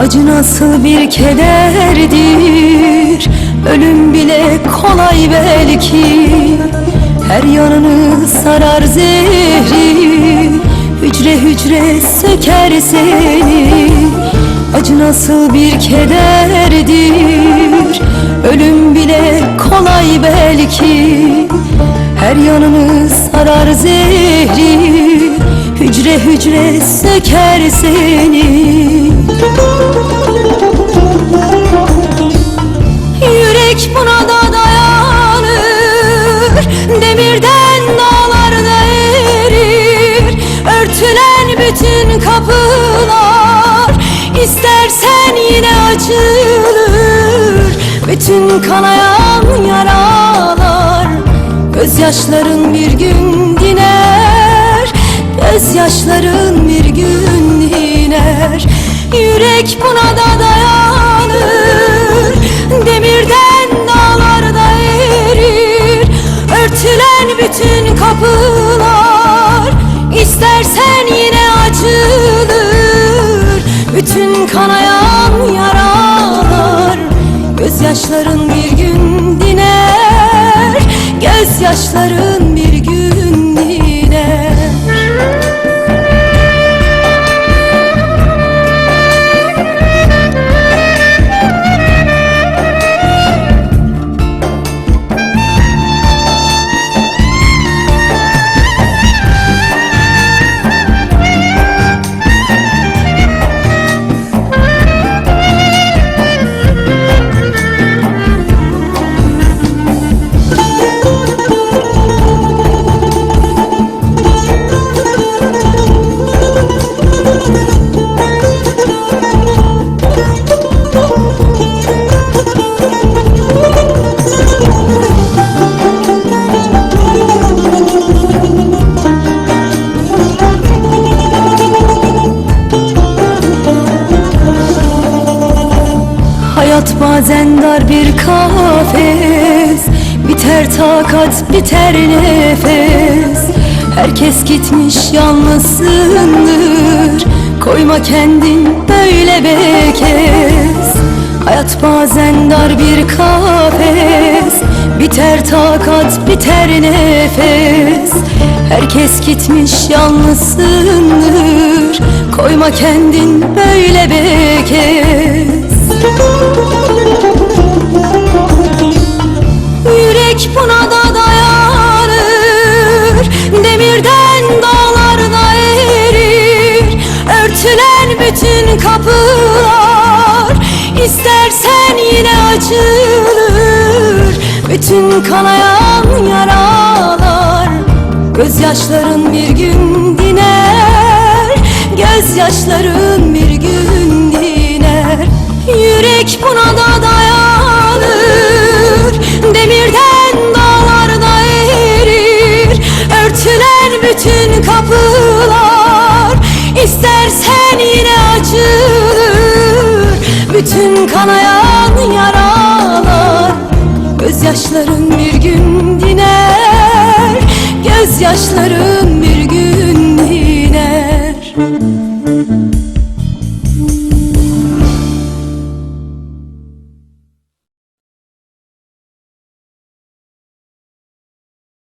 Acı nasıl bir kederdir? Ölüm bile kolay belki. Her yanını sarar zehri. Hücre hücre söker seni. Acı nasıl bir kederdir? Ölüm bile kolay belki. Her yanını sarar zehri. Hücre hücre söker seni açılır. Bütün kanayan yaralar Gözyaşların bir gün diner. Gözyaşların bir gün diner. Yürek buna da dayanır. Demirden dağlarda erir. Örtülen bütün kapılar İstersen yine açılır. Bütün kanayan Gözyaşların bazen dar bir kafes Biter takat biter nefes. Herkes gitmiş yalnızsındır Koyma kendin böyle bekez Hayat bazen dar bir kafes Biter takat biter nefes. Herkes gitmiş yalnızsındır Koyma kendin böyle bekez Yürek buna da dayanır. Demirden dağlarda erir Örtülen bütün kapılar. İstersen yine açılır Bütün kanayan yaralar. Gözyaşların bir gün diner Gözyaşların bir gün diner. Yürek buna da Gözyaşların bir gün diner Gözyaşların bir gün diner.